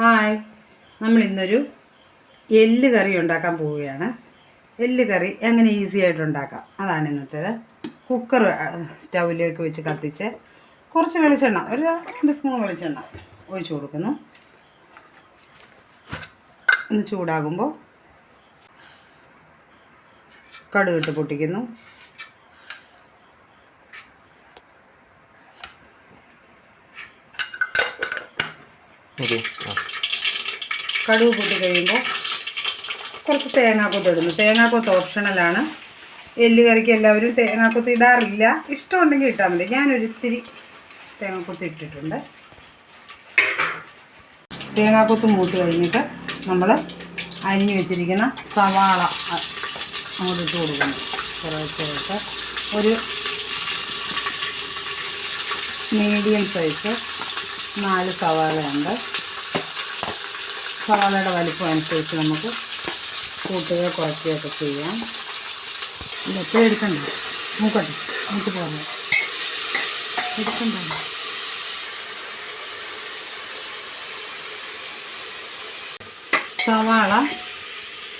Hi. നമ്മൾ ഇന്നൊരു എല്ല് കറി ഉണ്ടാക്കാൻ പോവുകയാണ്. എല്ല് കറി എങ്ങനെ ഈസി ആയിട്ട് ഉണ്ടാക്കാം? അതാണ് ഇന്നത്തേത് കുക്കർ സ്റ്റൗവിലേക്ക് വെച്ച് കത്തിച്ച് കുറച്ച് വെളിച്ചെണ്ണ ഒരു രണ്ട് സ്പൂൺ വെളിച്ചെണ്ണ ഒഴിച്ചു കൊടുക്കുന്നു. ഒന്ന് ചൂടാകുമ്പോൾ കടുകിട്ട് പൊട്ടിക്കുന്നു. ഓക്കെ. കടുക് കൂട്ടി കഴിയുമ്പോൾ കുറച്ച് തേങ്ങാക്കൊത്ത് ഇടുന്നു. തേങ്ങാക്കൊത്ത് ഓപ്ഷണലാണ്. എല്ല് കറിക്ക് എല്ലാവരും തേങ്ങാക്കൊത്ത് ഇടാറില്ല. ഇഷ്ടമുണ്ടെങ്കിൽ ഇട്ടാൽ മതി. ഞാനൊരിത്തിരി തേങ്ങാക്കൊത്ത് ഇട്ടിട്ടുണ്ട്. തേങ്ങാക്കൊത്ത് മൂത്ത് കഴിഞ്ഞിട്ട് നമ്മൾ അരിഞ്ഞു വെച്ചിരിക്കുന്ന സവാള അങ്ങോട്ട് ഇട്ട് കൊടുക്കുന്നു. കുറച്ചായിട്ട് ഒരു മീഡിയം സൈസ് നാല് സവാളയുണ്ട്. സവാളയുടെ വലിപ്പം അനുസരിച്ച് നമുക്ക് കൂട്ടുകയോ കുറയ്ക്കുകയൊക്കെ ചെയ്യാം. ഇതൊക്കെ എടുക്കണ്ട. നോക്കട്ടെ നമുക്ക് പോകാം എടുക്കണ്ട. സവാള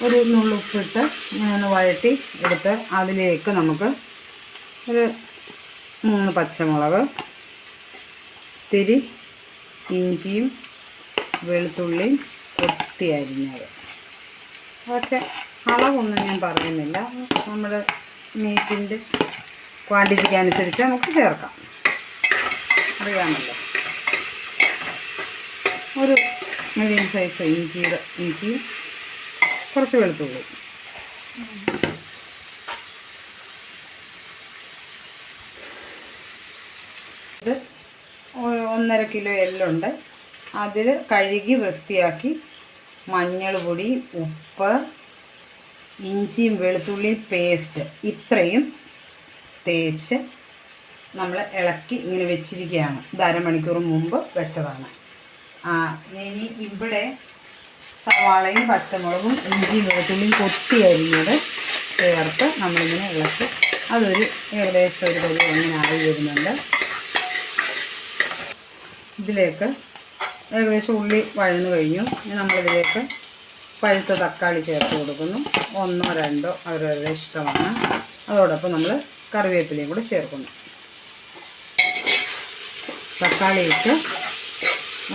ഒരു നുള്ളുപ്പിട്ട് ഇങ്ങനെ വഴറ്റി എടുത്ത് അതിലേക്ക് നമുക്ക് ഒരു മൂന്ന് പച്ചമുളക് തിരി ഇഞ്ചിയും വെളുത്തുള്ളിയും കൊത്തി അരിഞ്ഞത് അതൊക്കെ അളവൊന്നും ഞാൻ പറയുന്നില്ല നമ്മൾ മീറ്റിന്റെ ക്വാണ്ടിറ്റിക്ക് അനുസരിച്ച് നമുക്ക് ചേർക്കാം. അറിയാമല്ലോ. ഒരു മീഡിയം സൈസ് ഇഞ്ചിയുടെ ഇഞ്ചിയും കുറച്ച് വെളുത്തുള്ളി. ഒന്നര കിലോ എല്ലുണ്ട്. അതിൽ കഴുകി വൃത്തിയാക്കി മഞ്ഞൾ പൊടി ഉപ്പ് ഇഞ്ചിയും വെളുത്തുള്ളി പേസ്റ്റ് ഇത്രയും തേച്ച് നമ്മൾ ഇളക്കി ഇങ്ങനെ വെച്ചിരിക്കുകയാണ്. അരമണിക്കൂർ മുമ്പ് വെച്ചതാണ്. ഇനി ഇവിടെ സവാളയും പച്ചമുളകും ഇഞ്ചിയും വെളുത്തുള്ളിയും കൊത്തി അരിഞ്ഞത് ചേർത്ത് നമ്മളിങ്ങനെ ഇളക്കി. അതൊരു ഏകദേശം ഒരു പരി ഇങ്ങനെ ആയി വരുന്നുണ്ട്. ഇതിലേക്ക് ഏകദേശം ഉള്ളി വഴന്നു കഴിഞ്ഞു. ഇനി നമ്മളിതിലേക്ക് പഴുത്ത തക്കാളി ചേർത്ത് കൊടുക്കുന്നു. ഒന്നോ രണ്ടോ അവരവരുടെ ഇഷ്ടമാണ്. അതോടൊപ്പം നമ്മൾ കറിവേപ്പിലയും കൂടെ ചേർക്കുന്നു. തക്കാളി ഇട്ട്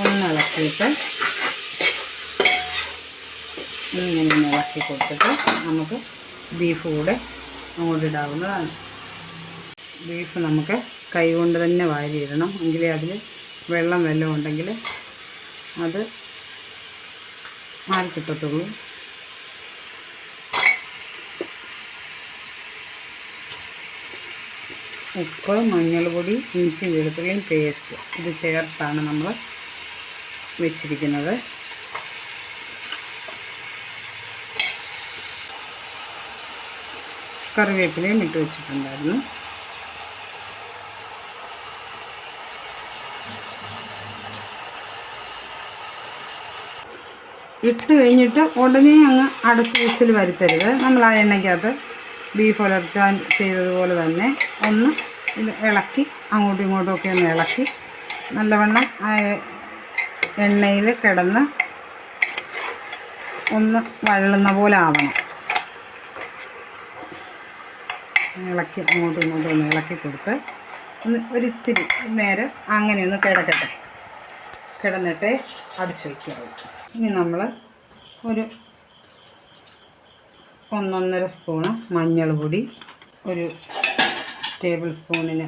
ഒന്ന് ഇളക്കിയിട്ട് ഇങ്ങനെ ഒന്ന് ഇളക്കി കൊടുത്തിട്ട് നമുക്ക് ബീഫ് കൂടെ അങ്ങോട്ട് ഇടാവുന്നതാണ്. ബീഫ് നമുക്ക് കൈ കൊണ്ട് തന്നെ വാരിയിടണം. എങ്കിലേ അതിൽ വെള്ളം വല്ലതും ഉണ്ടെങ്കിൽ അത് മാറി ഉപ്പ് മഞ്ഞൾപ്പൊടി ഇഞ്ചി വെളുത്തുള്ളിയും പേസ്റ്റ് ഇത് ചേർത്താണ് നമ്മൾ വെച്ചിരിക്കുന്നത്. കറിവേപ്പിലയും ഇട്ട് വെച്ചിട്ടുണ്ടായിരുന്നു. ഇട്ട് കഴിഞ്ഞിട്ട് ഉടനെ അങ്ങ് അടച്ച് വിസിൽ വരുത്തരുത്. നമ്മൾ ആ എണ്ണയ്ക്കകത്ത് ബീഫ് ഉലർത്താൻ ചെയ്തതുപോലെ തന്നെ ഒന്ന് ഇത് ഇളക്കി അങ്ങോട്ടും ഇങ്ങോട്ടും ഒക്കെ ഒന്ന് ഇളക്കി. നല്ലവണ്ണം ആ എണ്ണയിൽ കിടന്ന് ഒന്ന് വഴളുന്ന പോലെ ആവണം. ഇളക്കി അങ്ങോട്ടും ഇങ്ങോട്ടും ഒന്ന് ഇളക്കി കൊടുത്ത് ഒന്ന് ഒരിത്തിരി നേരം അങ്ങനെ ഒന്ന് കിടക്കട്ടെ. കിടന്നിട്ട് അടച്ചു വയ്ക്കാവൂ ഇനി നമ്മൾ ഒരു ഒന്നൊന്നര സ്പൂണ് മഞ്ഞൾ പൊടി ഒരു ടേബിൾ സ്പൂണിന്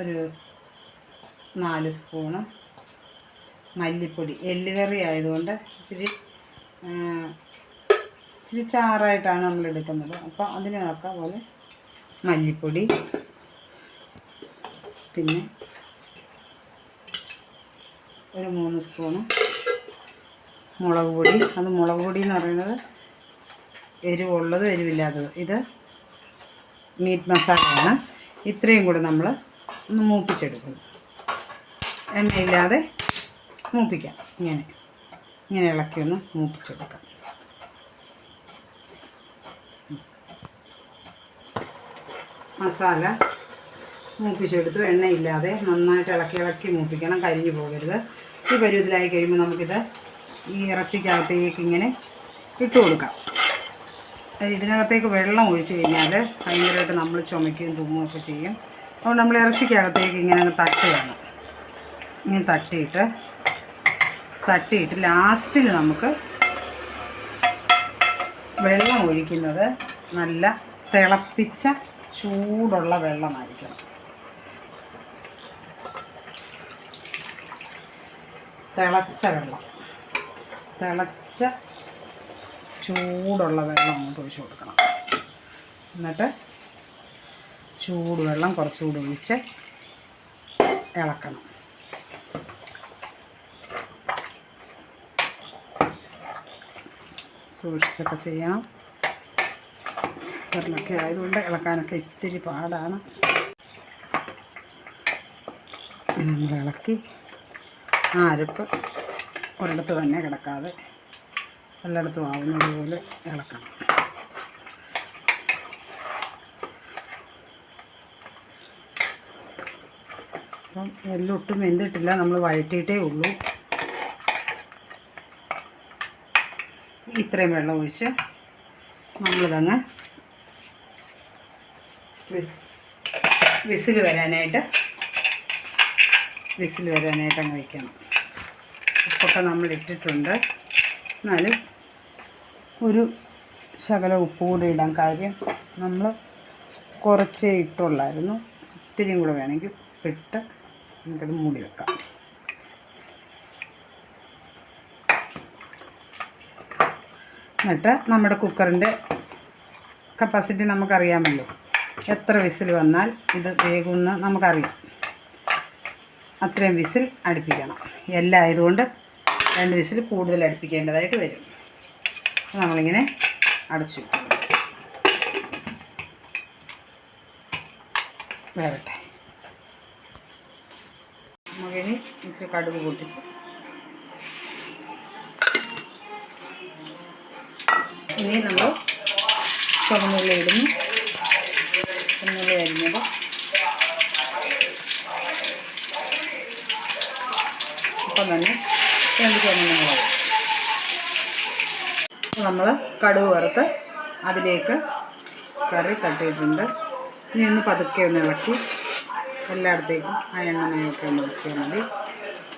ഒരു നാല് സ്പൂണ് മല്ലിപ്പൊടി. എല്ലുകറി ആയതുകൊണ്ട് ഇച്ചിരി ഇച്ചിരി ചാറായിട്ടാണ് നമ്മൾ എടുക്കുന്നത്. അപ്പോൾ അതിന് പോലെ മല്ലിപ്പൊടി പിന്നെ ഒരു മൂന്ന് സ്പൂണ് മുളക് പൊടി. അത് മുളക് പൊടി എന്ന് പറയുന്നത് എരിവുള്ളതും എരിവില്ലാത്തതും. ഇത് മീറ്റ് മസാലയാണ്. ഇത്രയും കൂടെ നമ്മൾ ഒന്ന് മൂപ്പിച്ചെടുക്കുന്നു. എണ്ണയില്ലാതെ മൂപ്പിക്കാം. ഇങ്ങനെ. ഇങ്ങനെ ഇളക്കി ഒന്ന് മൂപ്പിച്ചെടുക്കാം. മസാല മൂപ്പിച്ചെടുത്തു എണ്ണയില്ലാതെ നന്നായിട്ട് ഇളക്കി ഇളക്കി മൂപ്പിക്കണം കരിഞ്ഞു പോകരുത്. ഈ പരുവത്തിലായി കഴിയുമ്പോൾ നമുക്കിത് ഈ ഇറച്ചിക്കകത്തേക്ക് ഇങ്ങനെ ഇട്ട് കൊടുക്കാം. ഇതിനകത്തേക്ക് വെള്ളം ഒഴിച്ച് കഴിഞ്ഞാൽ ഭയങ്കരമായിട്ട് നമ്മൾ ചുമക്കുകയും തുമ്മുകയും ഒക്കെ ചെയ്യും. അതുകൊണ്ട് നമ്മൾ ഇറച്ചിക്കകത്തേക്ക് ഇങ്ങനെ തട്ടുകയാണ് ഇങ്ങനെ തട്ടിയിട്ട് തട്ടിയിട്ട് ലാസ്റ്റിൽ നമുക്ക് വെള്ളം ഒഴിക്കുന്നത് നല്ല തിളപ്പിച്ച ചൂടുള്ള വെള്ളമായിരിക്കണം. തിളച്ച വെള്ളം. തിളച്ച ചൂടുള്ള വെള്ളം അങ്ങോട്ട് ഒഴിച്ച് കൊടുക്കണം. എന്നിട്ട് ചൂടുവെള്ളം കുറച്ചുകൂടി ഒഴിച്ച് ഇളക്കണം. സൂക്ഷിച്ചൊക്കെ ചെയ്യണം. കുക്കറിലൊക്കെ ആയതുകൊണ്ട് ഇളക്കാനൊക്കെ ഇത്തിരി പാടാണ്. നമ്മൾ ഇളക്കി ആ അരപ്പ് ഒരിടത്ത് തന്നെ കിടക്കാതെ എല്ലായിടത്തും ആവുന്നത് പോലെ ഇളക്കണം. അപ്പം എല്ലാം ഒട്ടും വെന്തിട്ടില്ല നമ്മൾ വഴറ്റിയിട്ടേ ഉള്ളൂ. ഇത്രയും വെള്ളം ഒഴിച്ച് നമ്മളിതങ്ങ് വിസ് വിസിൽ വരാനായിട്ട് വിസിൽ വരാനായിട്ട് അങ്ങ് വയ്ക്കണം. ഉപ്പൊക്കെ നമ്മൾ ഇട്ടിട്ടുണ്ട് എന്നാലും ഒരു ശകലം ഉപ്പ് കൂടി ഇടാൻ കാര്യം നമ്മൾ കുറച്ചേ ഇട്ടുള്ളായിരുന്നു. ഇത്തിരിയും കൂടെ വേണമെങ്കിൽ ഇട്ട് നമുക്കത് മൂടി വെക്കാം. എന്നിട്ട് നമ്മുടെ കുക്കറിന്റെ കപ്പാസിറ്റി നമുക്കറിയാമല്ലോ. എത്ര വിസിൽ വന്നാൽ ഇത് വേകുമെന്ന് നമുക്കറിയാം. അത്രയും വിസിൽ അടുപ്പിക്കണം. എല്ലാം ആയതുകൊണ്ട് രണ്ട് വിസിൽ കൂടുതൽ അടുപ്പിക്കേണ്ടതായിട്ട് വരും. നമ്മളിങ്ങനെ അടച്ചു വെക്കണം വേവട്ടെ നമുക്കിനി ഇച്ചിരി കടുക് പൊട്ടിച്ച് ഇനി നമ്മൾ ചുവന്നുള്ളി ഇടുന്നു. ചുവന്നുള്ളി അരിഞ്ഞത് ഇപ്പം തന്നെ രണ്ട് ചുമന്ന മുളക് നമ്മൾ കടുക് വറുത്ത് അതിലേക്ക് കറി തട്ടിയിട്ടുണ്ട്. ഇനി ഒന്ന് പതുക്കെ ഒന്ന് ഇളക്കി എല്ലായിടത്തേക്കും ആ എണ്ണമയൊക്കെ ഒന്ന് വെക്കിയാൽ മതി.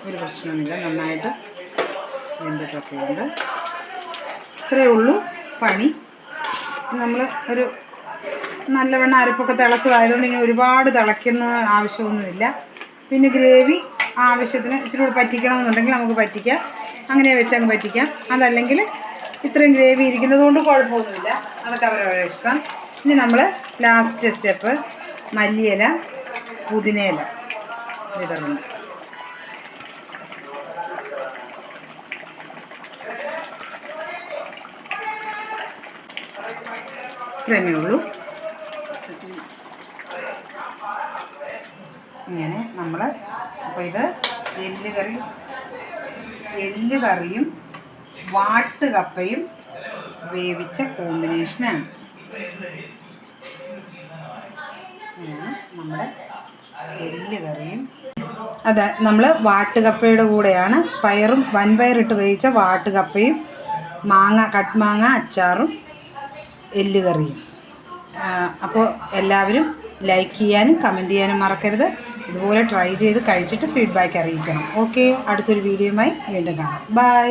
ഒരു പ്രശ്നവുമില്ല. നന്നായിട്ട് വെന്തിട്ടൊക്കെ ഉണ്ട് ഇത്രയേ ഉള്ളൂ പണി. നമ്മൾ ഒരു നല്ലവണ്ണം അരപ്പൊക്കെ തിളച്ചതായതുകൊണ്ട് ഇനി ഒരുപാട് തിളയ്ക്കുന്ന ആവശ്യമൊന്നുമില്ല. പിന്നെ ഗ്രേവി ആവശ്യത്തിന് ഇച്ചിരി കൂടി പറ്റിക്കണമെന്നുണ്ടെങ്കിൽ നമുക്ക് പറ്റിക്കാം. അങ്ങനെ വെച്ചങ്ങ് പറ്റിക്കാം. അതല്ലെങ്കിൽ ഇത്രയും ഗ്രേവി ഇരിക്കുന്നത് കൊണ്ട് കുഴപ്പമൊന്നുമില്ല. അതൊക്കെ അവരവരെ ഇഷ്ടം. ഇനി നമ്മൾ ലാസ്റ്റ് സ്റ്റെപ്പ് മല്ലിയില പുതിനയില. വിതറുന്നു ഇത്രമേ ഉള്ളൂ. ഇങ്ങനെ നമ്മൾ അപ്പോൾ ഇത് എല്ല് കറി. എല്ല് കറിയും വാട്ടുകപ്പയും വേവിച്ച കോമ്പിനേഷനാണ്. നമ്മുടെ എല്ല് കറിയും. അതെ നമ്മൾ വാട്ടുകപ്പയുടെ കൂടെയാണ് പയറും വൻപയറിട്ട് വേവിച്ച വാട്ടുകപ്പയും മാങ്ങ കട്ട്മാങ്ങ അച്ചാറും എല്ല് കറിയും. അപ്പോൾ എല്ലാവരും ലൈക്ക് ചെയ്യാനും കമന്റ് ചെയ്യാനും മറക്കരുത്. ഇതുപോലെ ട്രൈ ചെയ്ത് കഴിച്ചിട്ട് ഫീഡ്ബാക്ക് അറിയിക്കണം. ഓക്കെ അടുത്തൊരു വീഡിയോയുമായി വീണ്ടും കാണാം. ബൈ